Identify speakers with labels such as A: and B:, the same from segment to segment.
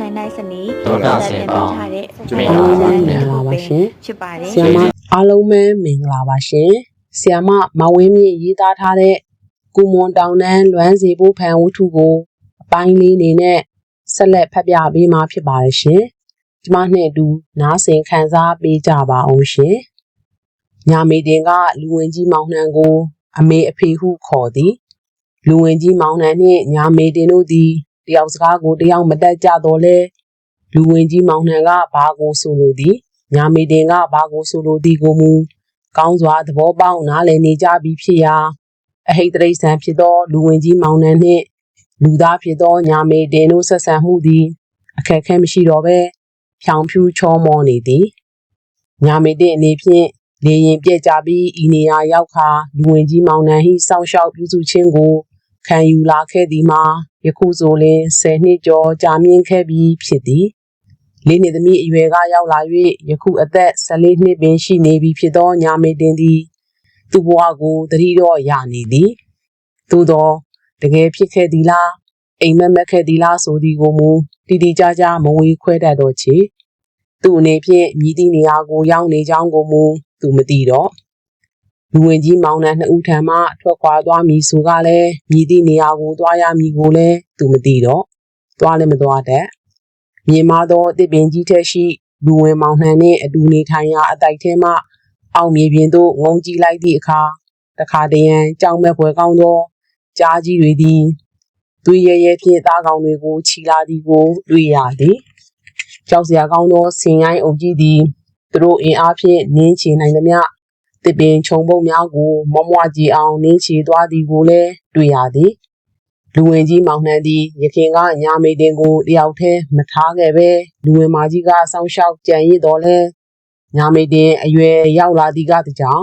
A: နိုင်နိုင်စနီ
B: ဒေါက်တာဆင်ပေါင်း
A: ထားတဲ့
B: မင်္ဂ
C: အား
B: လာ
C: လုံး
B: ပါ
C: ပဲမင်္ဂလာပါရှင်
A: ဖြစ်ပါတယ်
C: ဆီယမအားလုံးပဲမင်္ဂလာပါရှင်ဆီယမမဝင်းမြင့်ရေးသားထားတဲ့ကုမွန်တောင်တန်းလွမ်းစီဖို့ဖန်ဝတ္ထုကိုအပိုင်းလေးနေနဲ့ဆက်လက်ဖတ်ပြပေးမှာဖြစ်ပါတယ်ရှင်ကျမနဲ့အတူနားဆင်ခံစားပေးကြပါအောင်ရှင်ညာမေတင်ကလူဝင်ကြီးမောင်နှံကို အမေအဖေဟုခေါ်သည် လူဝင်ကြီးမောင်နှံနှင့်ညာမေတင်တို့သည် တယောက်စကားကိုတယောက်မတက်ကြတော့လဲလူဝင်ကြီးမောင်နှံကဘာကိုဆိုလိုသည်ညာမေတင်ကဘာကိုဆိုလိုသည်ကိုမူကောင်းစွာသဘောပေါက်နားလည်နေကြပြီဖြစ်ရာအဟိတ်တရိษံဖြစ်သောလူဝင်ကြီးမောင်နှံနှင့်လူသားဖြစ်သောညာမေတင်တို့ဆက်ဆံမှုသည်အခက်အခဲမရှိတော့ဘဲဖြောင်ဖြူချောမောနေသည်ညာမေတင်အနေဖြင့်လေရင်ပြက်ကြပြီးဤနေရာရောက်ခါလူဝင်ကြီးမောင်နှံဟိစောင့်ရှောက်ပြုစုခြင်းကိုခံယူလာခဲ့သည်မှာ ယခုဆိုလျှင်10နှစ်ကျော်ကြာမြင့်ခဲ့ပြီးဖြစ်သည်လေးနှစ်သမီးအရွယ်ကရောက်လာ၍ယခုအသက်14နှစ်ပင်ရှိနေပြီဖြစ်သောညာမေတင်သည် သူ့ဘဝကိုတတိတော့ရနေသည်သို့သောတကယ်ဖြစ်ခဲ့သည်လားအိမ်မက်မက်ခဲ့သည်လားဆိုသည်ကိုမူတိတိကျကျမဝေခွဲတတ်တော့ချေသူ့အနေဖြင့်မြည်သည့်နေရာကိုရောက်နေကြောင်းကိုမူသူမသိတော့ လူဝင်ကြီးမောင်နှံနှစ်ဦးထံမှထွက်ခွာသွားမည်ဆိုကလည်းမြည်သည့်နေရာကိုသွားရမည်ကိုလည်းသူမသိတော့သွားလည်းမသွားတတ်မြင်မာသောအသစ်ပင်ကြီးထက်ရှိလူဝင်မောင်နှံနှင့်အတူနေထိုင်ရာအတိုက်ထဲမှအောက်မြေပြင်သို့ငုံကြည့်လိုက်သည့်အခါတခါတရံကြောင်မဲ့ဖွယ်ကောင်းသောကြားကြီးတွေသည်သွေးရဲရဲဖြင့်သားကောင်တွေကိုခြီလာသည်ကိုတွေ့ရသည်ကြောက်စရာကောင်းသောဆင်ရိုင်းအုပ်ကြီးသည်သူတို့အင်အားဖြင့်နင်းချေနိုင်သမျှ တစ်ပင်ခြုံပုတ်များကိုမမွကြည်အောင်နင်းချေသွားသည်ကိုလည်းတွေ့ရသည်လူဝင်ကြီးမောင်နှံသည်ရခင်ကညာမေတင်ကိုတယောက်တည်းမထားခဲ့ပဲလူဝင်မာကြီးကစောင်းရှောက်ကြံရစ်တော်လဲညာမေတင်အရွယ်ရောက်လာသည်ကတကြောင်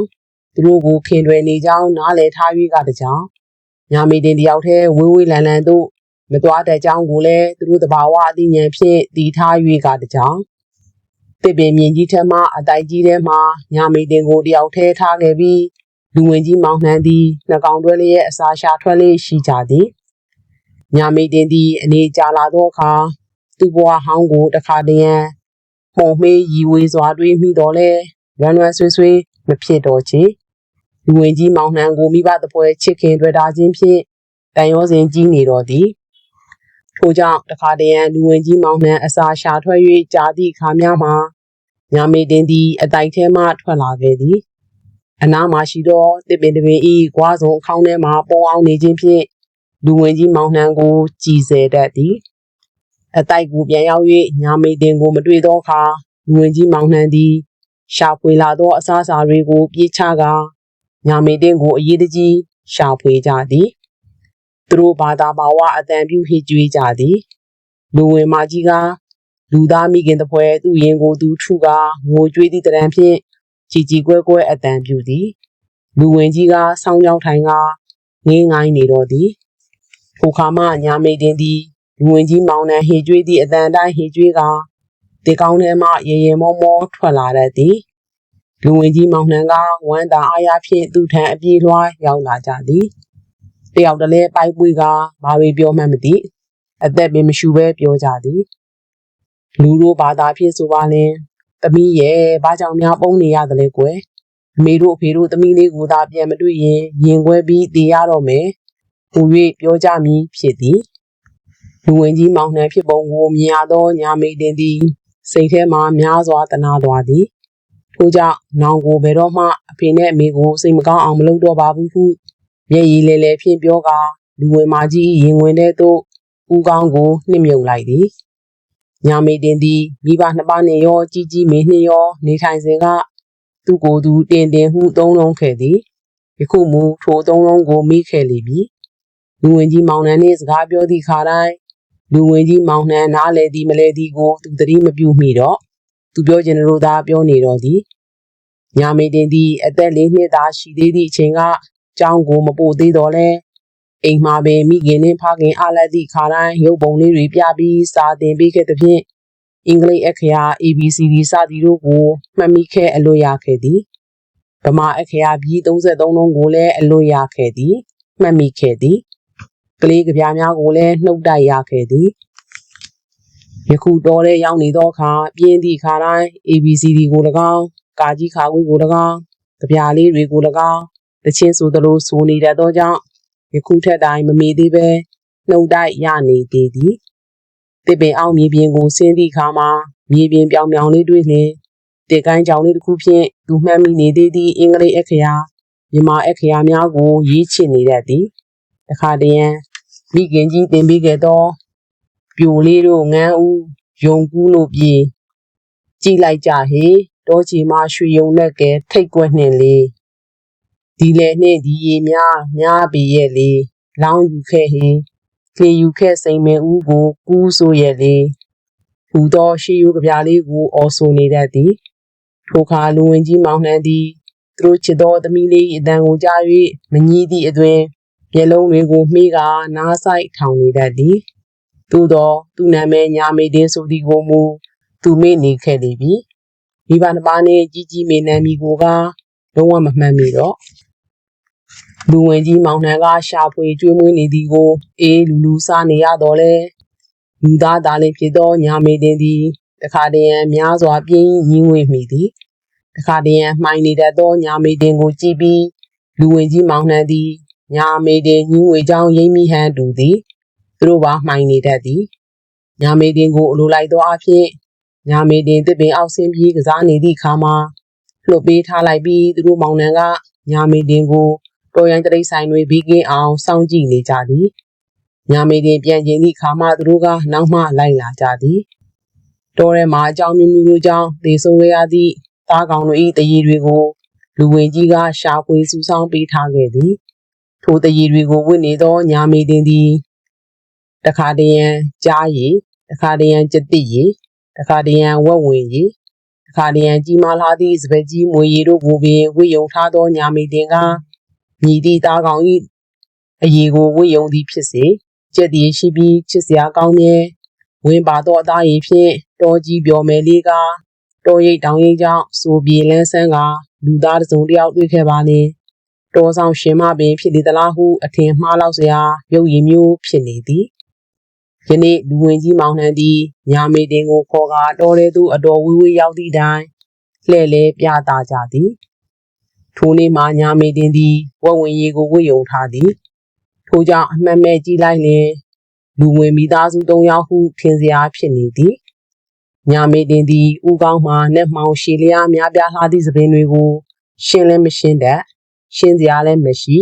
C: သူတို့ကိုခင်တွယ်နေကြောင်းနားလည်ထား၍ကတကြောင်ညာမေတင်တယောက်တည်းဝေးဝေးလန်လန်တို့မသွားတဲ့ကြောင်းကိုလည်းသူတို့တဘာဝအသိဉာဏ်ဖြင့်တည်ထား၍ကတကြောင် တစ်ပင်မြင်ကြီးထက်မှအတိုက်ကြီးထဲမှညာမေတင်ကိုတယောက်တည်းထားခဲ့ပြီးလူဝင်ကြီးမောင်နှံသည်နှကောင်တွဲလေးရဲ့အစာရှာထွက်လေးရှိကြသည်ညာမေတင်သည်အနေကြာလာသောအခါသူ့ဘဝဟောင်းကိုတခါတည်းရန်မှုံမေးရီဝေစွာတွေးမိတော်လဲရွမ်းရွမ်းဆွေးဆွေးမဖြစ်တော့ချေလူဝင်ကြီးမောင်နှံကိုမိဘတပွဲချစ်ခင်တွေ့တာချင်းဖြင့်တန်ရောစဉ်ကြီးနေတော်သည် ထို့ကြောင့်တခါတည်းရန်လူဝင်ကြီးမောင်နှံအစာရှာထွက်၍ကြာသည့်အခါများမှာညာမေတင်သည်အတိုက်ထဲမှထွက်လာခဲ့သည်အနားမှာရှိသောတစ်ပင်တစ်ပင်ဤကွာစုံအခေါင်းထဲမှပေါ်အောင်နေခြင်းဖြင့်လူဝင်ကြီးမောင်နှံကိုကြည်စဲတတ်သည်အတိုက်ကိုပြန်ရောက်၍ညာမေတင်ကိုမတွေ့သောအခါလူဝင်ကြီးမောင်နှံသည်ရှာဖွေလာသောအစားအစာတွေကိုပြေးချကာညာမေတင်ကိုအရေးတကြီးရှာဖွေကြသည် သူတို့ဘာသာဘာဝအတန်ပြုဟစ်ကြွေးကြသည်လူဝင်မကြီးကလူသားမိခင်တပွဲသူ့ရင်ကိုသူထုကာငိုကြွေးသည့်တရံဖြင့်ကြည်ကြည်ကွဲကွဲအတန်ပြုသည်လူဝင်ကြီးကဆောင်းကြောင်းထိုင်ကငင်းငိုင်းနေတော့သည်ထိုခါမှညာမေတင်သည်လူဝင်ကြီးမောင်နှံဟေကျွေးသည့်အတန်တိုင်းဟေကျွေးကဒီကောင်းထဲမှရေရေမောမောထွက်လာတတ်သည်လူဝင်ကြီးမောင်နှံကဝမ်းသာအားရဖြင့်သူ့ထံအပြေးလွှားရောက်လာကြသည် တယောက်တည်းပိုက်ပွေကဘာတွေပြောမှန်းမသိအသက်ပင်မရှူဘဲပြောကြသည်လူတို့ဘာသာဖြစ်ဆိုပါလင်သမီးရဲ့ဘာကြောင့်များပုံနေရသလဲကွယ်အမေတို့အဖေတို့သမီးလေးကိုသာပြန်မတွေ့ရင်ရင်ခွဲပြီးတည်ရတော့မယ်ဟူ၍ပြောကြမည်ဖြစ်သည်လူဝင်ကြီးမောင်နှံဖြစ်ပုံကိုမြင်ရသောညာမေတင်သည်စိတ်ထဲမှများစွာတနာသွားသည်ထို့ကြောင့်နောင်ကိုဘယ်တော့မှအဖေနဲ့အမေကိုစိတ်မကောင်းအောင်မလုပ်တော့ပါဘူးဟု မျက်ရည်လဲလဲဖြင့်ပြောကာလူဝင်မကြီးရင်ဝင်တဲ့သို့ဦးကောင်းကိုနှိမ့်မြုပ်လိုက်သည်ညာမေတင်သည်မိဘနှစ်ပါးနှင့်ရောကြီးကြီးမင်းနှင့်ရော နေထိုင်စဉ်ကသူ့ကိုယ်သူတင်တင်ဟုသုံးလုံးခဲ့သည်ယခုမူထိုသုံးလုံးကိုမိခဲ့လိမ့်မည်လူဝင်ကြီးမောင်နှံနှင့်စကားပြောသည့်ခါတိုင်းလူဝင်ကြီးမောင်နှံနားလေသည်မလဲသည်ကိုသူသတိမပြုမိတော့သူပြောချင်တယ်လို့သာပြောနေတော့သည်ညာမေတင်သည်အသက်လေးနှစ်သာရှိသေးသည့်အချိန်က ကျောင်းကိုမပို့သေးတော့လဲအိမ်မှာပင်မိခင်နှင့်ဖခင်အားလက်သည့်ခါတိုင်းရုပ်ပုံလေးတွေပြပြီးစာသင်ပေးခဲ့သဖြင့်အင်္ဂလိပ်အခရာ ABCD စသည်တို့ကိုမှတ်မိခဲ့အလွတ်ရခဲ့သည်ဗမာအခရာပြီး33လုံးကိုလည်းအလွတ်ရခဲ့သည်မှတ်မိခဲ့သည်ကလေးကပြားများကိုလည်းနှုတ်တိုက်ရခဲ့သည်ယခုတော်တဲ့ရောက်နေသောအခါပြင်းသည့်အခါတိုင်း ABCD ကို၎င်းကာကြီးခါခွေးကို၎င်းကြပြားလေးတွေကို၎င်း တချင်းဆိုသလိုဆိုနေတတ်သောကြောင့်ယခုထက်တိုင်းမမေသေးပဲနှုတ်တိုက်ရနေသေးသည်တစ်ပင်အောင်မြေပြင်ကိုဆင်းသည့်အခါမှာမြေပြင်ပြောင်ပြောင်လေးတွေ့လျင်တစ်ကိုင်းကြောင်လေးတစ်ခုဖြင့်သူမှတ်မိနေသေးသည့်အင်္ဂလိပ်အခရာမြန်မာအခရာများကိုရေးချစ်နေတတ်သည်တခါတည်းရန်မိခင်ကြီးတင်ပေးခဲ့သောပြိုလေးတို့ငန်းဦးယုံကူးလို့ပြေကြည့်လိုက်ကြဟေတောချီမရွှေယုံနဲ့ကဲထိတ်ကွက်နှင့်လေ ဒီလေနှင့်ဒီရေများများပေရဲ့လေလောင်းယူခဲ့ဟေကေယူခဲ့စိန်မဲဦးကို ကူးဆိုရဲ့လေဟူသောရှေးရိုးကြပြလေးကိုအော်ဆိုနေတတ်သည်ထိုအခါလူဝင်ကြီးမောင်နှံသည်သူတို့ချစ်သောသမီးလေး၏အတန်ကိုကြား၍မငြီးသည့်အတွင်မျက်လုံးတွေကိုမှီးကနားဆိုင်ထောင်နေတတ်သည်သို့သောသူနာမည်ညာမေတင်းဆိုသည်ကိုမူသူမေ့နေခဲ့လေပြီမိဘနှစ်ပါးနှင့်ကြီးကြီးမေနံမီကိုကလုံးဝမမှန်မိတော့ လူဝင်ကြီးမောင်နှံကရှာဖွေကျွေးမွေးနေသည်ကိုအေးလူလူစားနေရတော့လဲလူသားသားလင်ဖြစ်သောညာမေတင်သည်တခါတည်းရန်များစွာပြင်းရင်းငွေမိသည်တခါတည်းရန်မှိုင်နေတတ်သောညာမေတင်ကိုကြည့်ပြီးလူဝင်ကြီးမောင်နှံသည်ညာမေတင်ညင်းငွေကြောင်းရိမ့်မိဟန်တူသည်သူတို့ပါမှိုင်နေတတ်သည်ညာမေတင်ကိုအလိုလိုက်သောအဖြစ်ညာမေတင်တစ်ပင်အောက်ဆင်းပြီးကစားနေသည့်အခါမှာလွတ်ပေးထားလိုက်ပြီးသူတို့မောင်နှံကညာမေတင်ကို တော်ရန်တရိတ်ဆိုင်တွေပြီးကင်းအောင်စောင့်ကြည့်နေကြသည်ညာမေတင်ပြန်ကျင်သည့်အခါမှသူတို့ကနောက်မှလိုက်လာကြသည်တော်ရဲမှာအကြောင်းမျိုးမျိုးတို့ကြောင့်သေဆုံးခဲ့ရသည့်သားကောင်တို့၏တရေတွေကိုလူဝင်ကြီးကရှာဖွေစုဆောင်းပေးထားခဲ့သည်ထိုတရေတွေကိုဝတ်နေသောညာမေတင်သည်တခါတရံကြားရည်တခါတရံကြတိရည်တခါတရံဝက်ဝင်ရည်တခါတရံကြီးမားလာသည့်စပက်ကြီးမွေရည်တို့ကိုပင်ဝိယုံထားသောညာမေတင်က မြည်သည့်သားကောင်၏အရေကိုဝိယုံသည်ဖြစ်စေကြက်သည်ရှိပြီးချစ်စရာကောင်းမြဲဝင်ပါသောအသားရည်ဖြင့်တော်ကြီးပြောမယ်လေးကတော်ရိတ်တောင်ရိတ်ကြောင့်ဆိုပြေလန်းဆန်းကလူသားတစ်စုံတစ်ယောက်တွေ့ခဲ့ပါနေတော်ဆောင်ရှင်မပင်ဖြစ်လေသလားဟုအထင်မှားလောက်စရာရုပ်ရည်မျိုးဖြစ်နေသည်ယနေ့လူဝင်ကြီးမောင်နှံသည်ညာမေတင်ကိုခေါ်ကာတော်တဲ့သူအတော်ဝေးဝေးရောက်သည့်တိုင်လှဲ့လဲပြတာကြသည် ထိုနေ့မှညာမေတင်သည်ဝက်ဝင်ရီကိုဝတ်ယုံထားသည်ထိုကြောင့်အမှတ်မဲ့ကြည့်လိုက်လျင်လူဝင်မိသားစု၃ယောက်ဟုထင်စရာဖြစ်နေသည်ညာမေတင်သည်ဥကောင်းမှနဲ့မှောင်ရှည်လျားများပြားလှသည့်သပင်တွေကိုရှင်းလဲမရှင်းတတ်ရှင်းစရာလည်းမရှိ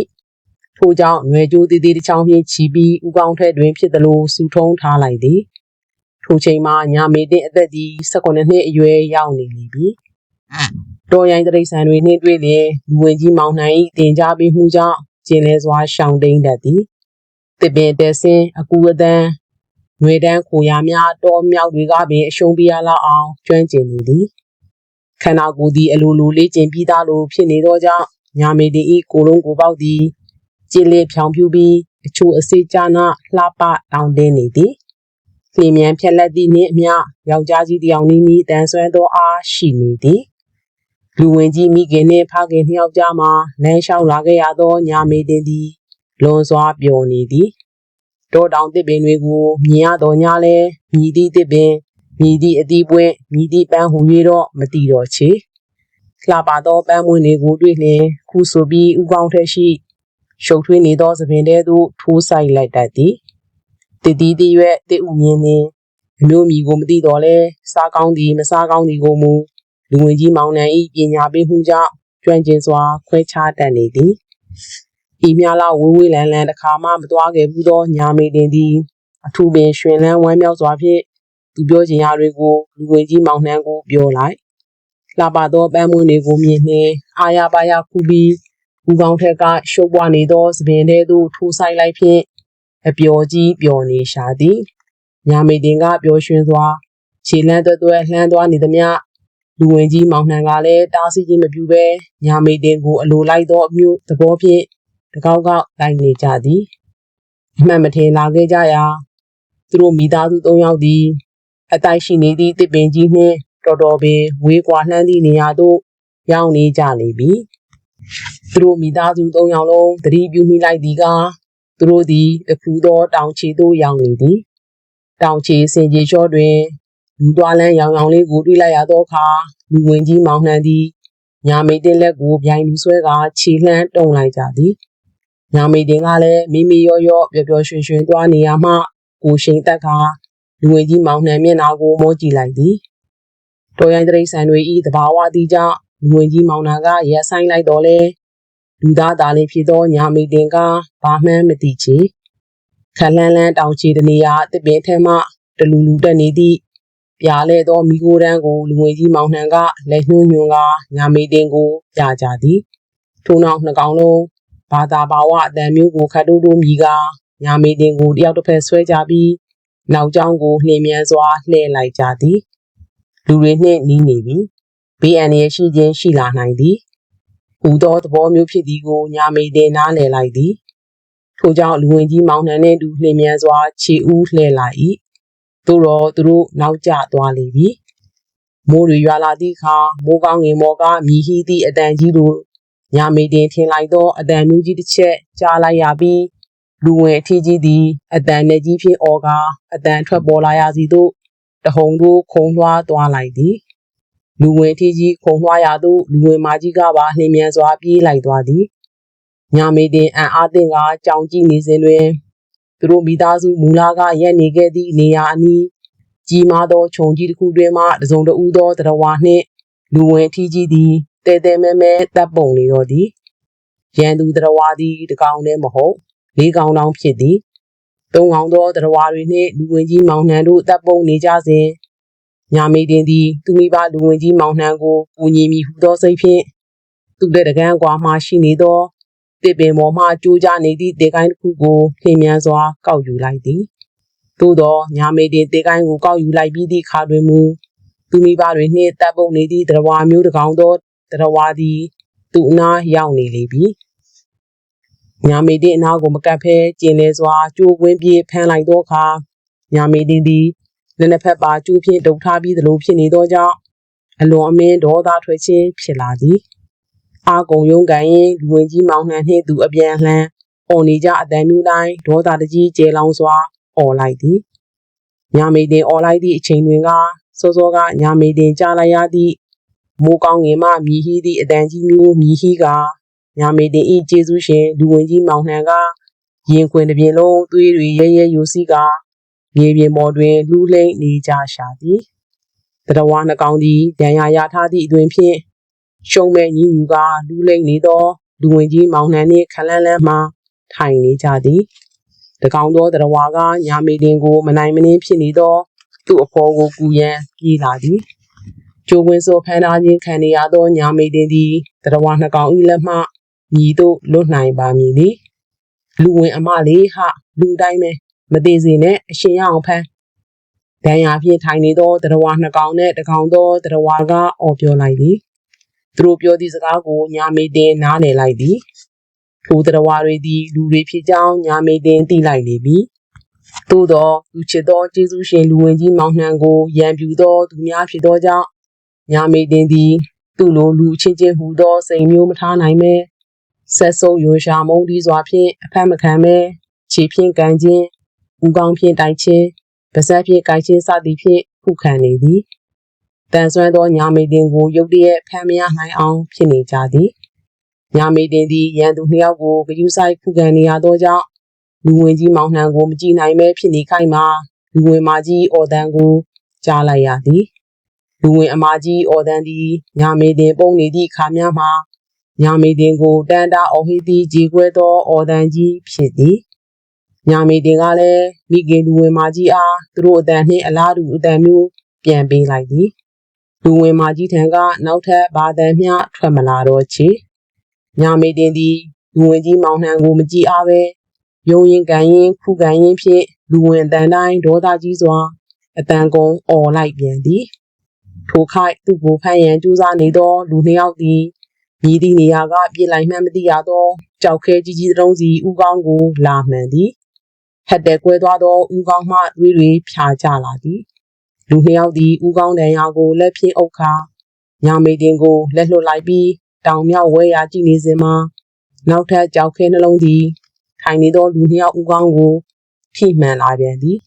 C: ထို့ကြောင့်ငွေကြိုးသေးသေးတစ်ချောင်းဖြင့်ချီပြီးဥကောင်းထဲတွင်ဖြစ်သလိုစူထုံးထားလိုက်သည်ထိုချိန်မှာညာမေတင်အသက်သည်18နှစ်အရွယ်ရောက်နေလေပြီ တော်ရိုင်းတရိษံတွေနှင့်တွေ့လျင်လူဝင်ကြီးမောင်နှံ၏တင် जा ပေးမှုကြောင့်ကျင်လဲစွာရှောင်တိန်တတ်သည်တစ်ပင်တက်ဆင်းအကူအသံငွေတန်းခိုရာများတောမြောက်တွေကပင်အရှုံးပြရလောက်အောင်ကျွမ်းကျင်နေသည်ခန္ဓာကိုယ်သည်အလိုလိုလေးကျင်ပြီးသားလိုဖြစ်နေသောကြောင့်ညာမေတီဤကိုလုံးကိုပေါက်သည်ကြည်လေဖြောင်ပြူပြီးအချို့အစိကြနာလှပတောင်းတင်းနေသည်လျင်မြန်ဖြက်လက်သည့်နှင့်အမျှယောက်ျားကြီးတစ်ယောက်နီးနီးတန်ဆွဲသောအားရှိနေသည် လူဝင်ကြီးမိခင်နှင့်ဖခင်နှစ်ယောက်ကြားမှလမ်းလျှောက်လာခဲ့ရသောညာမေတင်သည်လွန်စွာပျော်နေသည်တောတောင်တစ်ပင်တွေကိုမြင်ရတော်ညာလဲမြည်သည့်တစ်ပင်မြည်သည့်အသီးပွင့်မြည်သည့်ပန်းဟူ၍တော့မတိတော့ချေလှပါသောပန်းမွင့်တွေကိုတွေ့လျင်ခုဆိုပြီးဥကောင်းထက်ရှိရှုပ်ထွေးနေသောသပင်တဲသို့ထိုးဆိုင်လိုက်တတ်သည်တည်တည်တည်ရွက်တည်ဥမြင်သည်အမျိုးမီကိုမသိတော့လဲစားကောင်းသည်မစားကောင်းသည်ကိုမူ လူဝင်ကြီးမောင်နှံဤပညာပေးမှုကြောင့်ကျွမ်းကျင်စွာ ခွဲခြားတတ်နေသည်ဤမြလာဝေးဝေးလန်းလန်းတစ်ခါမှမသွားခဲ့ဘူးသောညာမေတင်သည်အထူးပင်ရွှင်လန်းဝမ်းမြောက်စွာဖြင့်သူပြောချင်ရာတွေကိုလူဝင်ကြီးမောင်နှံကိုပြောလိုက်လှပသောပန်းမွန်းတွေကိုမြင်နှင့်အာရပါရခုပြီးဦးကောင်းထက်ကရှုပ်ပွားနေသောသပင်ထဲသို့ထိုးဆိုင်လိုက်ဖြင့်အပျော်ကြီးပျော်နေရှာသည်ညာမေတင်ကပျော်ရွှင်စွာခြေလန်းသွဲသွဲလှမ်းသွားနေသမျှ လူဝင်ကြီးမောင်နှံကလည်းတားဆီးခြင်းမပြုဘဲညာမေတင်ကိုအလိုလိုက်သောအမျိုးသဘောဖြင့်တကောက်ကောက်လိုက်နေကြသည်အမှန်မထင်လာခဲ့ကြရာသူတို့မိသားစု၃ယောက်သည်အတိုက်ရှိနေသည့်တစ်ပင်ကြီးနှင့်တော်တော်ပင်ဝေးကွာလှမ်းသည့်နေရာသို့ရောက်နေကြလေပြီသူတို့မိသားစု၃ယောက်လုံးသတိပြုမိလိုက်သည်ကသူတို့သည်တခုသောတောင်ချေသို့ရောက်နေသည် တောင်ချေစင်ကြီးချောတွင် လူသွားလန်းရောင်ရောင်လေးကိုတွေ့လိုက်ရသောအခါလူဝင်ကြီးမောင်နှံသည်ညာမိတ်တင်လက်ကိုဗျိုင်လူဆွဲကခြေလှမ်းတုံလိုက်ကြသည်ညာမိတ်တင်ကလည်းမိမိရော့ရော့ပျော်ပျော်ရွှင်ရွှင်သွားနေရမှကိုရှိန်တက်ကလူဝင်ကြီးမောင်နှံမျက်နှာကိုမောကြည့်လိုက်သည်တော်ရိုင်းတရိษံတွေဤတဘာဝတိကြောင့်လူဝင်ကြီးမောင်နှံကရက်ဆိုင်လိုက်တော်လဲလူသားသားလေးဖြစ်သောညာမိတ်တင်ကဘာမှန်းမသိချေခလန်းလန်းတောင်ချီတနေရာတစ်ပင်ထဲမှတလူလူတက်နေသည့် ပြားလဲသောမိကိုတန်းကိုလူဝင်ကြီးမောင်နှံကလက်ညှိုးညွှန်ကညာမိတ်တင်ကိုပြကြသည်ထို့နောက်နှကောင်လုံးဘာသာဘာဝအတန်မျိုးကိုခတ်တိုးတိုးမြည်ကညာမိတ်တင်ကိုတယောက်တစ်ဖက်ဆွဲကြပြီးနောက်ကျောင်းကိုနှင်းမြန်စွာလှည့်လိုက်ကြသည်လူတွေနှင့်နီးနေပြီဘေးအန္တရာယ်ရှိခြင်းရှိလာနိုင်သည်ဟူသောသဘောမျိုးဖြစ်သည်ကိုညာမိတ်တင်နားလည်လိုက်သည်ထို့ကြောင့်လူဝင်ကြီးမောင်နှံနှင့်တူနှင်းမြန်စွာခြေဦးလှည့်လာ၏ သို့တော့သူတို့နောက်ကျသွားလေပြီမိုးတွေရွာလာသည့်အခါမိုးကောင်းငင်မော်ကမြည်ဟီးသည့်အတန်ကြီးတို့ညာမိတ်တင်ထင်လိုက်သောအတန်မျိုးကြီးတစ်ချက်ကြားလိုက်ရပြီးလူဝင်အထီးကြီးသည်အတန်နဲ့ကြီးဖြင့်အော်ကအတန်ထွက်ပေါ်လာရစီသို့တဟုန်တို့ခုံလွှားသွားလိုက်သည်လူဝင်အထီးကြီးခုံလွှားရသို့လူဝင်မကြီးကပါနှင်းမြန်စွာပြေးလိုက်သွားသည်ညာမိတ်တင်အံ့အားသင့်ကကြောင်ကြည့်နေစဉ်တွင် သူတို့မိသားစုမူလာကရက်နေခဲ့သည့်နေရာအနီးကြီးမားသောခြုံကြီးတစ်ခုတွင်မှတစုံတဦးသောတရဝါနှင့်လူဝင်အထီးကြီးသည်တဲတဲမဲမဲတပ်ပုံနေတော့သည်ရန်သူတရဝါသည်တကောင်တည်းမဟုတ်လေးကောင်တောင်ဖြစ်သည်သုံးကောင်သောတရဝါတွေနှင့်လူဝင်ကြီးမောင်နှံတို့တပ်ပုံနေကြစဉ်ညာမေတင်သည်သူမိဘလူဝင်ကြီးမောင်နှံကိုကူညီမိဟုသောစိတ်ဖြင့်သူတဲ့တကန်းကွာမှရှိနေသော တစ်ပင်ပေါ်မှကြိုးကြနေသည့်တေကိုင်းတစ်ခုကိုနှင်းမြန်စွာကောက်ယူလိုက်သည်သို့သောညာမေတင်တေကိုင်းကိုကောက်ယူလိုက်ပြီးသည့်အခါတွင်မူသူမိဘတွင်နှင့်တပ်ပုံနေသည့်တရဝါမျိုးတစ်ကောင်သောတရဝါသည်သူ့အနားရောက်နေလေပြီညာမေတင်အနားကိုမကပ်ဖဲကျင်လဲစွာကြိုးကွင်းပြေးဖမ်းလိုက်သောအခါညာမေတင်သည်လက်နှစ်ဖက်ပါကျိုးဖြင့်ဒုတ်ထားပြီးသလိုဖြစ်နေသောကြောင့်အလွန်အမင်းဒေါသထွက်ခြင်းဖြစ်လာသည် အာကုံယုံကန်ရင်လူဝင်ကြီးမောင်နှံနှင့်သူအပြန်လှန်အော်နေကြအတန်မျိုးတိုင်းဒေါသတကြီးကျဲလောင်စွာအော်လိုက်သည်ညာမေတင်အော်လိုက်သည့်အချိန်တွင်ကစောစောကညာမေတင်ကြားလိုက်ရသည့်မိုးကောင်းငင်မှမြည်ဟီးသည့်အတန်ကြီးမျိုးမြည်ဟီးကညာမေတင်ဤကျေးဇူးရှင်လူဝင်ကြီးမောင်နှံကရင်ခွင်တစ်ပြင်လုံးသွေးတွေရဲရဲယိုစီးကမြေပြင်ပေါ်တွင်လူးလိမ့်နေကြရှာသည်တရဝါနှကောင်သည်ဒဏ်ရာရထားသည့်အတွင်ဖြင့် ရှုံမဲ့ညီညူကလူးလိမ့်နေသောလူဝင်ကြီးမောင်နှံနှင့်ခလန်းလန်းမှထိုင်နေကြသည်တကောင်သောတရဝါကညာမေတင်ကိုမနိုင်မနှင်းဖြစ်နေသောသူ့အဖော်ကိုကူရန်ပြေးလာသည်ကျိုးဝင်းစောဖန်သားချင်းခံနေရသောညာမေတင်သည်တရဝါနှကောင်ဤလက်မှမြည်သို့လွတ်နိုင်ပါမည်လေလူဝင်အမလေးဟလူတိုင်းပဲမသေးစေနဲ့အရှင်ရအောင်ဖမ်းဒဏ်ရာဖြင့်ထိုင်နေသောတရဝါနှကောင်နဲ့တကောင်သောတရဝါကအော်ပြောလိုက်သည် သူတို့ပြောသည့်စကားကိုညာမေတင်နားလည်လိုက်သည်ထိုတရဝါတွေသည်လူတွေဖြစ်ကြောင်းညာမေတင်သိလိုက်လေပြီသို့သောသူချစ်သောကျေးဇူးရှင်လူဝင်ကြီးမောင်နှံကိုရံပြူသောသူများဖြစ်သောကြောင့်ညာမေတင်သည် သူ့လိုလူချင်းချင်းဟူသောစိန်မျိုးမထားနိုင်ပဲဆက်ဆုပ်ရွှရှာမုန်းဒီစွာဖြင့်အဖက်မခံပဲခြေဖြင့်ကန်ခြင်းဦးကောင်းဖြင့်တိုက်ခြင်းပါဇက်ဖြင့်ကိုက်ခြင်းစသည်ဖြင့်ခုခံနေသည် တန်ဆွမ်းသောညာမေတင်ကိုရုတ်တရက်ဖမ်းမရနိုင်အောင်ဖြစ်နေကြသည်ညာမေတင်သည်ရန်သူနှစ်ယောက်ကိုဂယုဆိုင်ခုခံနေရသောကြောင့်လူဝင်ကြီးမောင်နှံကိုမကြည့်နိုင်ပဲဖြစ်နေခိုက်မှာလူဝင်မကြီးအော်တန်ကိုကြားလိုက်ရသည်လူဝင်အမကြီးအော်တန်သည်ညာမေတင်ပုံနေသည့်ခါများမှာညာမေတင်ကိုတန်တာအော်ဟီသည်ကြေကွဲသောအော်တန်ကြီးဖြစ်သည်ညာမေတင်ကလည်းမိခင်လူဝင်မကြီးအားသူတို့အတန်နှင့်အလားတူအတန်မျိုးပြန်ပေးလိုက်သည် လူဝင်မကြီးထံကနောက်ထပ်ဘာတန်မျှထွက်မလာတော့ချေညာမေတင်သည်လူဝင်ကြီးမောင်နှံကိုမကြည့်အားပဲယုံရင်ကန်ရင်ခုကန်ရင်ဖြင့်လူဝင်တန်တိုင်းဒေါသကြီးစွာအတန်ကုန်អော်လိုက်ပြန်သည်ထိုခိုက်သူ့ကိုဖမ်းရန်ကြိုးစားနေသောလူနှစ်ယောက်သည်မြည်သည့်နေရာကပြစ်လိုက်မှန်းမသိရသောကြောက်ခဲကြီးကြီးတုံးစီဥကောင်းကိုလာမှန်သည်ဟက်တဲ့ကွဲသွားသောဥကောင်းမှသွေးတွေဖြာကျလာသည် လူနှစ်ယောက်သည်ဥကောင်းတန်ရာကိုလက်ဖြင့်အုပ်ခါညာမေတင်ကိုလက်လွတ်လိုက်ပြီးတောင်မြောက်ဝဲရာကြည့်နေစဉ်မှာနောက်ထပ်ကြောက်ခဲနှလုံးသည်ထိုင်နေသောလူနှစ်ယောက်ဥကောင်းကိုဖိမှန်လာပြန်သည်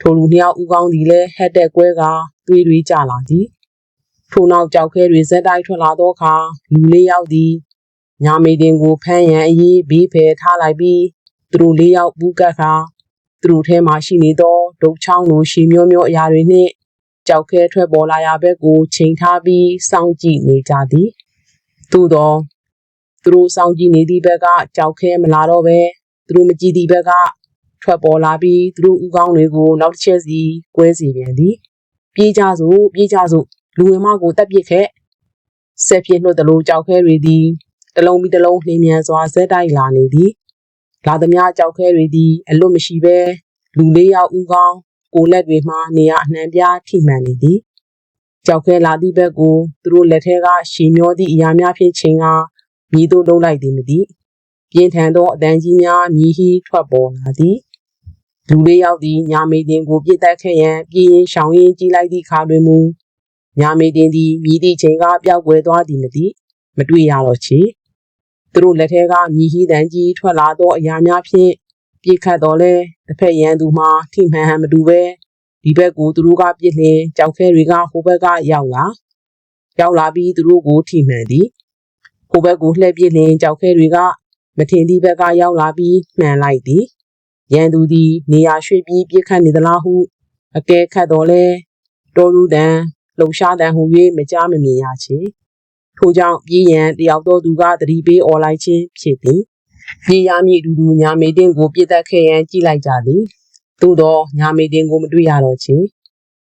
C: ထိုလူနှစ်ယောက်ဥကောင်းသည်လည်းဟက်တဲ့ကွဲကသွေးတွေကျလာသည်ထို့နောက်ကြောက်ခဲတွေဇက်တိုက်ထွက်လာသောအခါလူလေးယောက်သည်ညာမေတင်ကိုဖမ်းရန်အရေးဘေးဖယ်ထားလိုက်ပြီးသူတို့လေးယောက်ပူးကပ်ခါသူတို့ထဲမှရှိနေသော ဒုတ်ချောင်းလိုရှည်မျောမျောအရာတွေနှင့်ကြောက်ခဲထွက်ပေါ်လာရာဘက်ကိုချိန်ထားပြီးစောင့်ကြည့်နေကြသည်သို့သောသူတို့စောင့်ကြည့်နေသည့်ဘက်ကကြောက်ခဲမလာတော့ပဲသူတို့မကြည့်သည့်ဘက်ကထွက်ပေါ်လာပြီးသူတို့ဥကောင်းတွေကိုနောက်တစ်ချက်စီကွဲစီပြန်သည်ပြေးကြစို့ပြေးကြစို့လူဝင်မကိုတက်ပစ်ခဲ့ဆက်ပြစ်နှုတ်တလို့ကြောက်ခဲတွေသည်တလုံးပြီးတလုံးနှင်းမြန်စွာဇက်တိုက်လာနေသည်လာသမျှကြောက်ခဲတွေသည်အလွတ်မရှိဘဲ လူလေးယောက်ဥကောင်းကိုလက်တွေမှနေရအနှံပြားထိမှန်နေသည်ကြောက်ခဲလာသည့်ဘက်ကိုသူတို့လက်ထဲကရှည်မျောသည့်အရာများဖြင့်ချိန်ကမြည်တို့လုံးလိုက်သည်မသည်ပြင်းထန်သောအတန်းကြီးများမြည်ဟီထွက်ပေါ်လာသည်လူလေးယောက်သည်ညာမေတင်ကိုပြစ်တက်ခဲ့ရန်ပြည်ရင်ရှောင်ရင်းကြီးလိုက်သည့်ခါတွင်မူညာမေတင်သည်မြည်သည့်ချိန်ကပျောက်ကွယ်သွားသည်မသည်မတွေ့ရတော့ချေသူတို့လက်ထဲကမြည်ဟီတန်းကြီးထွက်လာသောအရာများဖြင့် ပြစ်ခတ်တော်လဲတစ်ဖက်ရန်သူမှထိမှန်ဟန်မတူပဲဒီဘက်ကိုသူတို့ကပြစ်လျင်ကြောက်ခဲတွေကဟိုဘက်ကရောက်လာရောက်လာပြီးသူတို့ကိုထိမှန်သည်ဟိုဘက်ကိုလှည့်ပြစ်လျင်ကြောက်ခဲတွေကမထင်သည့်ဘက်ကရောက်လာပြီးမှန်လိုက်သည်ရန်သူသည်နေရာရွှေ့ပြီးပြစ်ခတ်နေသလားဟုအကဲခတ်တော်လဲတော်လူတန်လှုပ်ရှားတန်ဟူ၍မကြားမမြင်ရချေထို့ကြောင့်ပြည်ရန်တယောက်သောသူကတတိပေးអော်လိုက်ခြင်းဖြစ်သည် ပြည်ရမည်အတူတူညာမေတင်ကိုပြစ်တက်ခဲ့ရန်ကြည့်လိုက်ကြသည်သို့သောညာမေတင်ကိုမတွေ့ရတော့ချေ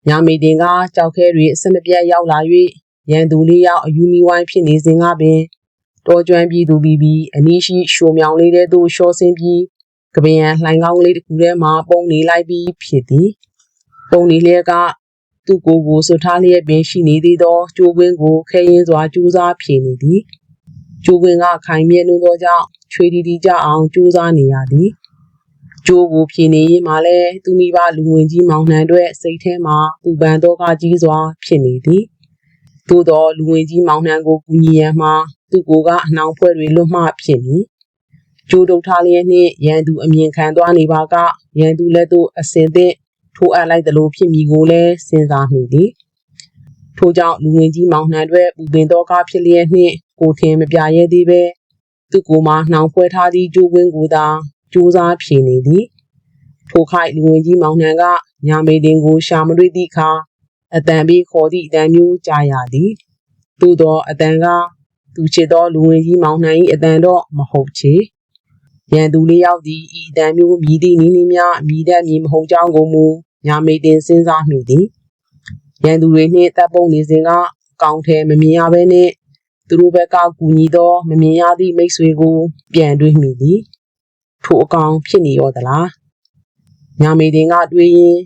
C: ညာမေတင်ကကြောက်ခဲတွေအစမပြတ်ရောက်လာ၍ရန်သူလေးယောက်အယူမီဝိုင်းဖြစ်နေစဉ်ကပင်တော်ကျွမ်းပြီးသူပြီးပြီးအနီးရှိရှိုမြောင်လေးတဲ့သို့ရှော့ဆင်းပြီးကပင်ရန်လှိုင်ကောင်းလေးတစ်ခုထဲမှာပုံနေလိုက်ပြီးဖြစ်သည်ပုံနေလျက်ကသူ့ကိုယ်ကိုဆွထားလျက်ပင်ရှိနေသေးသောကျိုးကွင်းကိုခဲရင်စွာကြိုးစားဖြေနေသည် ကျိုးကွင်းကခိုင်မြဲနှုံသောကြောင့်ချွေတီတီကြအောင်ကြိုးစားနေရသည်ကျိုးကိုဖြေနေရင်မှလည်းသူမိဘလူဝင်ကြီးမောင်နှံအတွက်စိတ်ထဲမှာပူပန်တော့ကကြီးစွာ ဖြစ်နေသည်သို့သောလူဝင်ကြီးမောင်နှံကိုကူညီရန်မှာသူ့ကိုယ်ကအနှောင်ဖွဲ့တွေလွတ်မှဖြစ်မည်ကျိုးတုတ်ထားလျက်နှင့်ရန်သူအမြင်ခံသွားနေပါကရန်သူလက်သို့အစင်သင့်ထိုးအပ်လိုက်သလိုဖြစ်မည်ကိုလည်းစဉ်းစားမိသည်ထို့ကြောင့်လူဝင်ကြီးမောင်နှံအတွက်ပူပင်တော့ကဖြစ်လျက်နှင့် ကိုထင်မပြရဲသေးပဲသူ့ကိုယ်မှနှောင်ဖွဲထားသည့်ကြိုးကွင်းကိုသာကြိုးစားဖြေနေသည်ထိုခိုက်လူဝင်ကြီးမောင်နှံကညာမေတင်ကိုရှာမတွေ့သည့်အခါအတန်ပြီးခေါ်သည့်အတန်မျိုးကြားရသည်သို့သောအတန်ကသူချစ်သောလူဝင်ကြီးမောင်နှံ၏အတန်တော့မဟုတ်ချေရန်သူလေးယောက်သည်ဤအတန်မျိုးမြည်သည့်နည်းနည်းများမြည်တတ်မည်မဟုတ်ကြောင်းကိုမူညာမေတင်စဉ်းစားမိသည်ရန်သူတွေနှင့်တပ်ပုံနေစဉ်ကကောင်းထဲမမြင်ရဘဲနှင့် သူတို့ဘက်ကကူညီသောမမြင်ရသည့်မိတ်ဆွေကို ပြန်တွေးမိသည်ထိုအကောင်ဖြစ်နေရောသလားညာမေတင်ကတွေးရင်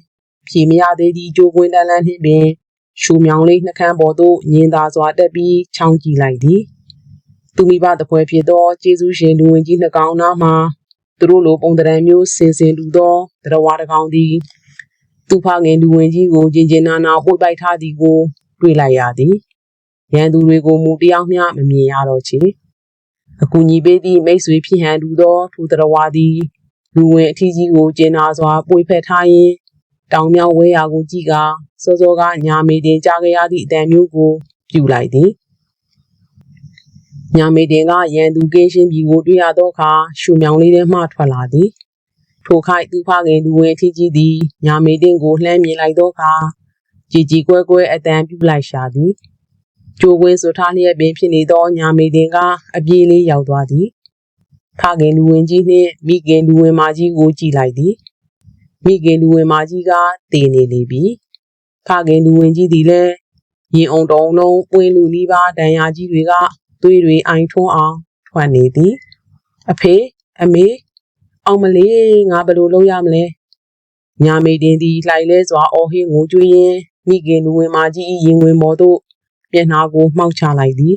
C: ဖြေမရသေးသည့်ကြိုးကွင်းတန်းလန်းနှင့်ပင်ရှူမြောင်လေးနှကန်းပေါ်သို့ညင်သာစွာတက်ပြီးချောင်းကြည့်လိုက်သည်သူမိဘတပွဲဖြစ်သောကျေးဇူးရှင်လူဝင်ကြီးနှကောင်နာမှာသူတို့လိုပုံတရံမျိုးစင်စင်လူသောတရဝါတကောင်သည်သူဖငင်လူဝင်ကြီးကိုဂျင်ဂျင်နာနာပွေပိုက်ထားသည်ကို တွေ့လိုက်ရသည် ရန်သူတွေကိုမူတယောက်မျှမမြင်ရတော့ချေအကူညီပေးသည့်မိတ်ဆွေဖြစ်ဟန်တူသောထိုတရဝါသည်လူဝင်အထီးကြီးကိုကျင်နာစွာပွေဖက်ထားရင်းတောင်မြောက်ဝဲရာကိုကြည့်ကစောစောကညာမေတင်ကြားခဲ့ရသည့်အတန်မျိုးကိုပြူလိုက်သည်ညာမေတင်ကရန်သူကင်းရှင်းပြီကိုတွေ့ရသောအခါရှူမြောင်လေးထဲမှထွက်လာသည်ထိုခိုက်သူဖခင်လူဝင်ထီးကြီးသည်ညာမေတင်ကိုလှမ်းမြင်လိုက်သောအခါကြည်ကြည်ကွဲကွဲအတန်ပြုလိုက်ရှာသည် ကျိုးကွင်းဆိုထားလျက်ပင်ဖြစ်နေသောညာမေတင်ကအပြေးလေးရောက်သွားသည်ဖခင်လူဝင်ကြီးနှင့်မိခင်လူဝင်မကြီးကိုကြည့်လိုက်သည်မိခင်လူဝင်မကြီးကတည်နေလေပြီဖခင်လူဝင်ကြီးသည်လည်းရင်အောင်တုံလုံးပွင့်လူနီးပါးဒဏ်ရာကြီးတွေကသွေးတွေအိုင်ထွန်းအောင်ထွက်နေသည်အဖေအမေအောင်မလေးငါဘယ်လိုလုပ်ရမလဲညာမေတင်သည်လှိုင်လဲစွာအော်ဟင်းငိုကြွေးရင်းမိခင်လူဝင်မကြီး၏ရင်ဝင်ပေါ်သို့ မျက်နှာကိုမှောက်ချလိုက်သည်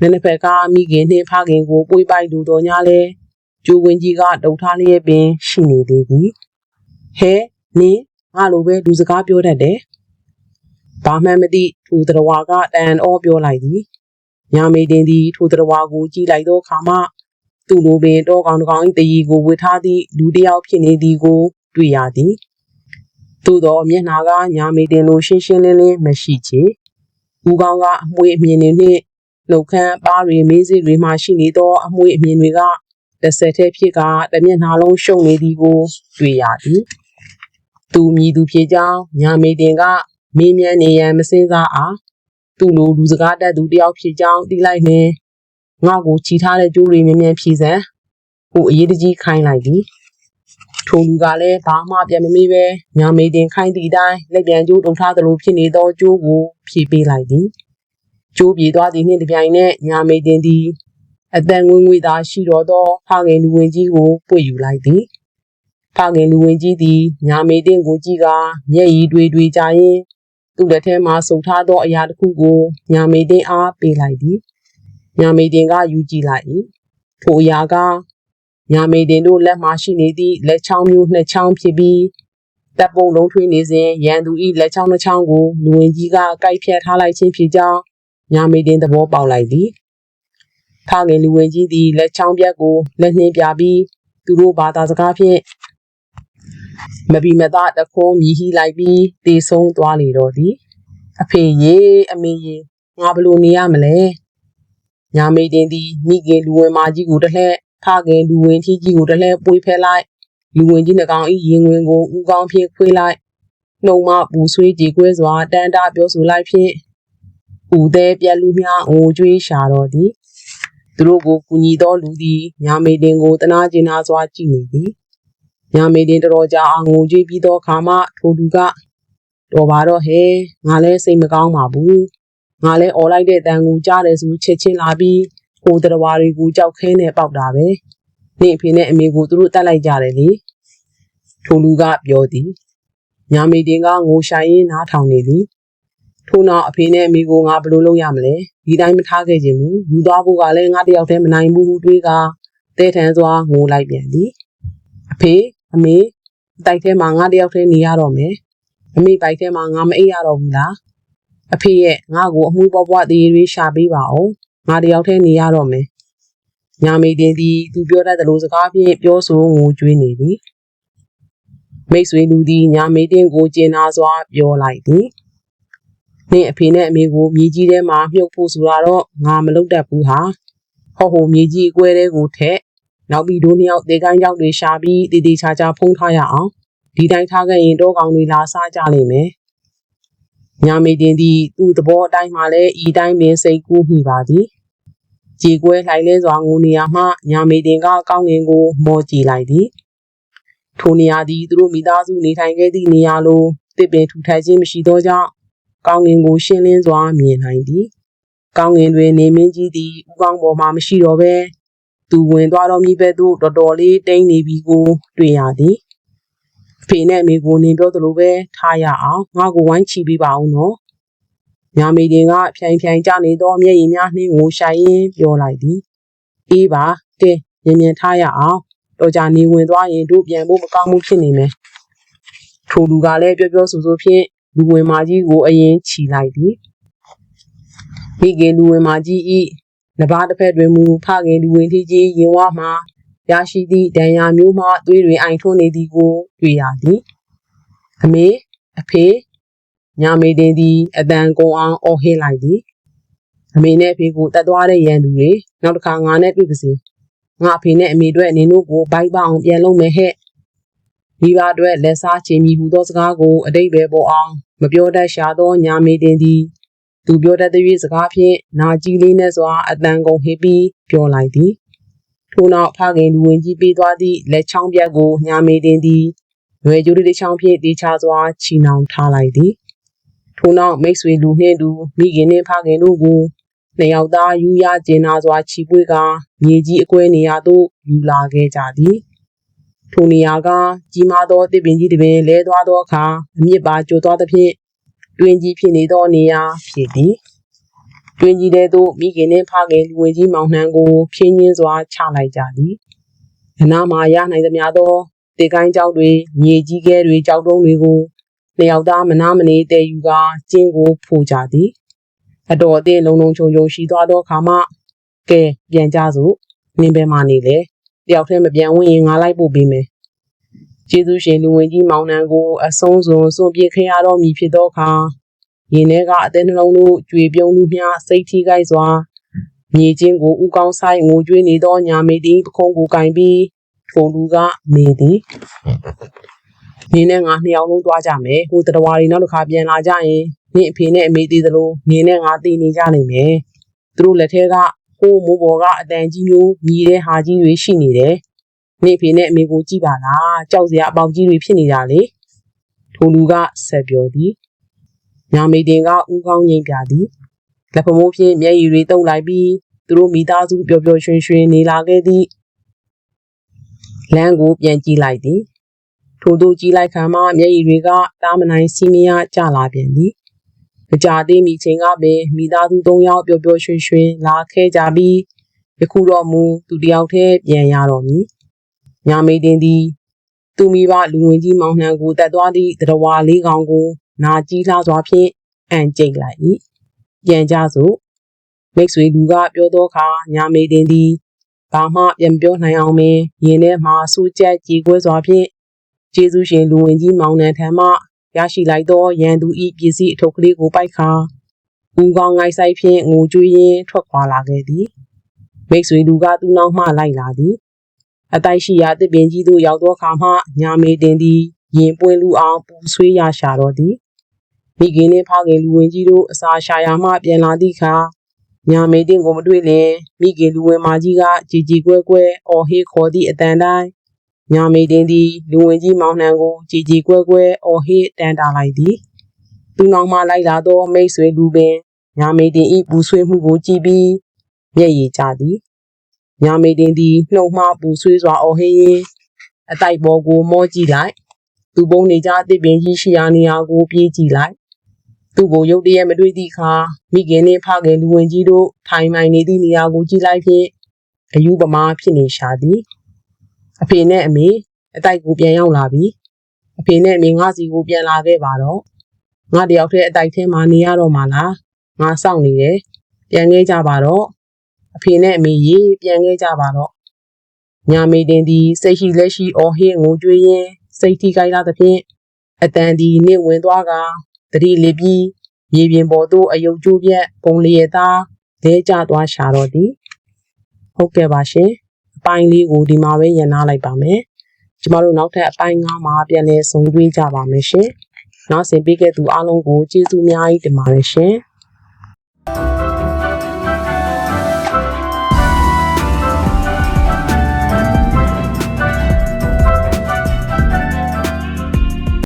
C: မျက်နှာဖက်ကမိခင်နှင့်ဖခင်ကိုပွေးပိုက်လူတော်ညာလဲကျိုးဝင်းကြီးကတုတ်ထားလျက်ပင်ရှိနေသေးသည်ဟဲနင်းငါလိုပဲလူစကားပြောတတ်တယ်ဘာမှမသိထိုတရဝါကတန်အောပြောလိုက်သည်ညာမေတင်သည်ထိုတရဝါကိုကြည့်လိုက်သောအခါမှသူ့လိုပင်တောကောင်တကောင်၏တရီကိုဝစ်ထားသည့်လူတစ်ယောက်ဖြစ်နေသည်ကို တွေ့ရသည်သို့တော့မျက်နှာကညာမေတင်လိုရှင်းရှင်းလင်းလင်းမရှိချေ ဦးကောင်းကအမွှေးအမြင်တွေနှင့်နှုတ်ခမ်းပါးတွေမေးစေ့တွေမှရှိနေသောအမွှေးအမြင်တွေကတစ်ဆက်တည်းဖြစ်ကတစ်မျက်နှာလုံးရှုံနေသည်ကိုတွေ့ရသည်သူမြည်သူဖြစ်ကြောင်းညာမေတင်ကမေးမြန်းနေရန်မစင်စားအားသူ့လိုလူစကားတတ်သူတယောက်ဖြစ်ကြောင်းသိလိုက်နှင့်ငါ့ကိုချီထားတဲ့ကြိုးတွေမြင်မြန်ဖြည်စမ်းဟိုအရေးတကြီးခိုင်းလိုက်သည် ထိုလူကလည်းဘာမှပြန်မမေးပဲညာမေတင်ခိုင်းသည့်အတိုင်းလက်ပြန်ကျိုးတုံထားသလိုဖြစ်နေသောကျိုးကိုဖြည့်ပေးလိုက်သည်ကျိုးပြေသွားသည်နှင့်တပြိုင်နက်ညာမေတင်သည်အတန်ငွေငွေသာရှိတော်သောဖခင်လူဝင်ကြီးကိုပွေယူလိုက်သည်ဖခင်လူဝင်ကြီးသည်ညာမေတင်ကိုကြည့်ကမျက်ရည်တွေတွေကြရင်သူ့လက်ထဲမှစုပ်ထားသောအရာတစ်ခုကိုညာမေတင်အားပေးလိုက်သည်ညာမေတင်ကယူကြည့်လိုက်၏ထိုအရာက ညာမေတင်တို့လက်မှရှိနေသည့်လက်ချောင်းမျိုးနှစ်ချောင်းဖြစ်ပြီးတပ်ပုံလုံးထွေးနေစဉ်ရန်သူ၏လက်ချောင်းနှစ်ချောင်းကိုလူဝင်ကြီးကကိုက်ဖြတ်ထားလိုက်ခြင်းဖြစ်ကြောင်းညာမေတင်သဘောပေါက်လိုက်သည်ဖခင်လူဝင်ကြီးသည်လက်ချောင်းပြက်ကိုလက်နှင်းပြပြီးသူတို့ဘာသာစကားဖြင့်မဘီမသားတခုံးမြည်ဟိလိုက်ပြီးတေဆုံးသွားလေတော့သည်အဖေရေအမေရေငါဘလို့နေရမလဲညာမေတင်သည်မိခင်လူဝင်မကြီးကိုတစ်လှည့် ဖခင်လူဝင်ထီးကြီးကိုတစ်လှည့်ပွေးဖဲလိုက်လူဝင်ကြီးနှကောင်ဤရင်ဝင်ကိုဥကောင်းဖြင့်ခွေးလိုက်နှုံမပူဆွေးကြေကွဲစွာတန်တာပြောဆိုလိုက်ဖြင့်ဦးသေးပြက်လူမြငိုကြွေးရှာတော်သည်သူတို့ကိုကူညီသောလူသည်ညာမေတင်ကိုတနာကျင်နာစွာကြည့်နေသည်ညာမေတင်တော်တော်ကြာအောင်ငိုကြွေးပြီးသောအခါမှထိုလူကတော်ပါတော့ဟဲငါလည်းစိတ်မကောင်းပါဘူးငါလည်းអော်လိုက်တဲ့တန်ကိုကြားတယ်ဆိုချက်ချင်းလာပြီး ဟိုတရဝါတွေကိုကြောက်ခဲနဲ့ပေါက်တာပဲနေအဖေနဲ့အမေကိုသူတို့တတ်လိုက်ကြတယ်လေထိုလူကပြောသည်ညာမေတင်ကငိုရှိုင်းရင်းနားထောင်နေသည်ထို့နောက်အဖေနဲ့အမေကိုငါဘယ်လိုလုပ်ရမလဲဒီတိုင်းမထားခဲ့ခြင်းဘူးယူသွားဖို့ကလည်းငါတယောက်တည်းမနိုင်ဘူးဟုတွေးကတဲထန်စွာငိုလိုက်ပြန်သည်အဖေအမေတိုက်ထဲမှာငါတယောက်တည်းနေရတော့မယ်အမေဘိုက်ထဲမှာငါမအိပ်ရတော့ဘူးလားအဖေရဲ့ငါ့ကိုအမှုပွားပွားသေးသေးရှာပေးပါအောင် ငါတယောက်တည်းနေရတော့မယ်ညာမေတင်သည်သူပြောတတ်သလိုစကားဖြင့်ပြောဆိုငိုကြွေးနေသည်မိတ်ဆွေလူသည်ညာမေတင်ကိုကျင်နာစွာပြောလိုက်သည်နင့်အဖေနဲ့အမေကိုမြေကြီးထဲမှာမြုပ်ဖို့ဆိုတာတော့ငါမလုပ်တတ်ဘူးဟာဟောဟိုမြေကြီးအကွဲတဲကိုထက်နောက်ပြီးတို့နှစ်ယောက်တေကိုင်းကြောက်တွေရှာပြီးတည်တည်ချာချာဖုံးထားရအောင်ဒီတိုင်းထားခဲ့ရင်တော့ကောင်တွေလာစားကြလိမ့်မယ်ညာမေတင်သည်သူ့သဘောအတိုင်းမှလည်းဤတိုင်းပင်စိတ်ကူးမိပါသည် ကြေကွဲလှိုင်လဲစွာငိုနေရမှညာမေတင်ကကောင်းငင်ကိုမောကြည့်လိုက်သည်ထိုနေရာသည်သူတို့မိသားစုနေထိုင်ခဲ့သည့်နေရာလိုတစ်ပင်ထူထိုင်ခြင်းမရှိသောကြောင့်ကောင်းငင်ကိုရှင်းလင်းစွာမြင်နိုင်သည်ကောင်းငင်တွင်နေမင်းကြီးသည်ဥကောင်းပေါ်မှမရှိတော့ဘဲသူဝင်သွားတော်မူဘဲသို့တော်တော်လေးတိမ့်နေပြီကို တွေ့ရသည်အဖေနဲ့အမေကိုနင်ပြောသလိုပဲထားရအောင်ငါကိုဝိုင်းချီပေးပါအောင်နော် ညာမေတင်ကဖြိုင်ဖြိုင်ကြနေသောမျက်ရည်များနှင်းကိုရှိုင်ရင်းပြောလိုက်သည်အေးပါကဲမြင်မြင်ထားရအောင်တော်ကြနေဝင်သွားရင်တို့ပြန်ဖို့မကောင်းမှုဖြစ်နေမယ်ထိုလူကလည်းပြောပြောဆိုဆိုဖြင့်လူဝင်မာကြီးကိုအရင်ခြီလိုက်သည်မိခင်လူဝင်မာကြီးဤနဘာတစ်ဖက်တွင်မူဖခင်လူဝင်ထီကြီးရင်ဝါမှရရှိသည့်ဒဏ်ရာမျိုးမှသွေးတွေအိုင်ထွန်းနေသည်ကိုတွေ့ရသည်အမေအဖေ ညာမေတင်သည်အတန်ကုံအောင်အော်ဟစ်လိုက်သည်အမေနဲ့အဖေကိုတတ်သွားတဲ့ရန်သူတွေနောက်တစ်ခါငါနဲ့တွေ့ပါစေငါအဖေနဲ့အမေတို့အနေတို့ကိုဘိုက်ပအောင်ပြန်လုပ်မယ်ဟဲ့မိဘအတွက်လက်စားချင်မိဟုသောစကားကိုအတိတ်ပဲပေါ်အောင်မပြောတတ်ရှာသောညာမေတင်သည်သူပြောတတ်တဲ့စကားဖြင့်နာကြီးလေးနဲ့စွာအတန်ကုန်ဟစ်ပြီးပြောလိုက်သည်ထို့နောက်ဖခင်လူဝင်ကြီးပေးသွားသည့်လက်ချောင်းပြတ်ကိုညာမေတင်သည်ရွယ်ကျိုးတစ်ချောင်းဖြင့်တေချာစွာချီနှောင်ထားလိုက်သည် ထို့နောက်မိတ်ဆွေလူနှင့်တူမိခင်နှင့်ဖခင်တို့ကိုနှစ်ယောက်သားယူရကျင်နာစွာချီပွေးကမြေကြီးအကွဲနေရာသို့ယူလာခဲ့ကြသည်ထိုနေရာကကြီးမားသောတစ်ပင်ကြီးတစ်ပင်လဲသွားသောအခါအမြင့်ပါကျိုသွားသဖြင့်တွင်ကြီးဖြစ်နေသောနေရာဖြစ်သည်တွင်ကြီးတဲ့သို့မိခင်နှင့်ဖခင်လူဝင်ကြီးမောင်နှံကိုဖြင်းချင်းစွာချလိုက်ကြသည်အနားမှာရနိုင်သမျှသောတေကိုင်းကြောက်တွေမြေကြီးကဲတွေကြောက်တုံးတွေကို နှစ်ယောက်သားမနာမနေတည်ယူကကျင်းကိုဖိုးကြသည်အတော်အသင့်လုံလုံခြုံခြုံရှိသွားသောအခါမှကဲပြန်ကြစို့နင်းဘဲမှနေလေတယောက်တည်းမပြန်ဝင်ရင်ငါလိုက်ပို့ပေးမယ်ကျေးဇူးရှင်လူဝင်ကြီးမောင်နှံကိုအဆုံးစွန်စွန့်ပစ်ခဲ့ရတော့မည်ဖြစ်သောအခါရင်ထဲကအသေးနှလုံးတို့ကြွေပြုံးမှုမျှစိတ်ထိခိုက်စွာမြေချင်းကိုဥကောင်းဆိုင်ငိုကြွေးနေသောညာမေတီပခုံးကိုကင်ပြီးထိုလူကမေသည် နင်းနဲ့ငါနှစ်ယောက်လုံးသွားကြမယ်ဟိုတတော်ဝါရီနောက်တစ်ခါပြန်လာကြရင်နင့်အဖေနဲ့အမေတည်သလိုနင်းနဲ့ငါတည်နေကြနိုင်မယ်သူတို့လက်ထဲကဟိုးမိုးပေါ်ကအတန်ကြီးမျိုးမြည်တဲ့ဟာကြီးတွေရှိနေတယ်နေဖေနဲ့အမေကိုကြည့်ပါလားကြောက်စရာအပေါက်ကြီးတွေဖြစ်နေတာလေထိုလူကဆက်ပြောသည်ညာမေတင်ကဥကောင်းငိမ့်ပြသည်လက်ဖမိုးဖြင့်မျက်ရည်တွေတုပ်လိုက်ပြီးသူတို့မိသားစုပျော်ပျော်ရွှင်ရွှင်နေလာခဲ့သည်လမ်းကိုပြန်ကြည့်လိုက်သည် ထိုတို့ကြည့်လိုက်ခံမှမျက်ရည်တွေကတားမနိုင်စီမရကျလာပြန်သည်မကြသေးမီချိန်ကပင်မိသားစု၃ယောက်ပျော်ပျော်ရွှင်ရွှင်လာခဲ့ကြပြီးယခုတော့မူသူတယောက်တည်းပြန်ရတော့မည်ညာမေတင်သည်သူမိဘလူဝင်ကြီးမောင်နှံကိုတက်သွားသည့်တရဝါလေးကောင်ကို နာကြီးလှစွာဖြင့်အန်ကျိတ်လိုက်၏ပြန်ကြစို့မိတ်ဆွေလူကပြောသောအခါညာမေတင်သည်ဘာမှပြန်ပြောနိုင်အောင်ပင်ရင်ထဲမှစူးကြက်ကြေကွဲစွာဖြင့် ကျေးဇူးရှင်လူဝင်ကြီးမောင်နှံထံမှရရှိလိုက်သောရန်သူ၏ပစ္စည်းအထုပ်ကလေးကိုပိုက်ခါဦးကောင်းငိုက်ဆိုင်ဖြင့်ငိုကြွေးရင်းထွက်ခွာလာခဲ့သည်မိတ်ဆွေလူကသူ့နောက်မှလိုက်လာသည်အတိုက်ရှိရာတစ်ပင်ကြီးသို့ရောက်သောအခါမှညာမေတင်သည်ရင်ပွင့်လူအောင်ပူဆွေးရရှာတော်သည်မိခင်နှင့်ဖခင်လူဝင်ကြီးတို့အစာရှာရာမှပြန်လာသည့်အခါညာမေတင်ကိုမတွေ့လျင်မိခင်လူဝင်မကြီးကကြည်ကြည်ကွဲကွဲအော်ဟေးခေါ်သည့်အတန်တိုင်း ညာမေတင်သည်လူဝင်ကြီးမောင်နှံကိုကြည်ကြည်ကွဲကွဲအော်ဟေးတန်တာလိုက်သည်သူနောက်မှလိုက်လာသောမိတ်ဆွေလူပင်ညာမေတင်၏ပူဆွေးမှုကိုကြည့်ပြီးမျက်ရည်ကျသည်ညာမေတင်သည်နှုတ်မှပူဆွေးစွာအော်ဟေးရင်းအတိုက်ပေါ်ကိုမောကြည့်လိုက်သူပုံနေကြအသစ်ပင်ကြီးရှိရာနေရာကိုပြေးကြည့်လိုက်သူ့ကိုရုတ်တရက်မတွေ့သည့်အခါမိခင်နှင့်ဖခင်လူဝင်ကြီးတို့ထိုင်မှန်နေသည့်နေရာကိုကြည့်လိုက်ဖြင့်အယူပမာဖြစ်နေရှာသည် အဖေနဲ့အမေအတိုက်ကိုပြန်ရောက်လာပြီအဖေနဲ့အမေငါစီကိုပြန်လာခဲ့ပါတော့ငါတယောက်တည်းအတိုက်ထဲမှာနေရတော့မှလားငါစောင့်နေတယ်ပြန်ခဲ့ကြပါတော့အဖေနဲ့အမေရေပြန်ခဲ့ကြပါတော့ညာမေတင်သည်စိတ်ရှိလက်ရှိအော်ဟင်းငိုကြွေးရင်းစိတ်ထိခိုက်လာသဖြင့်အတန်ဒီနစ်ဝင်သွားကတတိလေးပြီးမြေပြင်ပေါ်သို့အယုတ်ကျိုးပြက်ပုံလျက်သားလဲကျသွားရှာတော့သည်ဟုတ်ကဲ့ပါရှင်အ ပိုင်းလေးကိုဒီမှာပဲရန်နာလိုက်ပါမယ်ကျမတို့နောက်ထပ်အပိုင်း9မှာပြန်လည်ဆုံတွေ့ကြပါမယ်ရှင်နောက်ဆင်ပေးခဲ့သူအားလုံးကိုကျေးဇူးအများကြီးတင်ပါတယ်ရှင်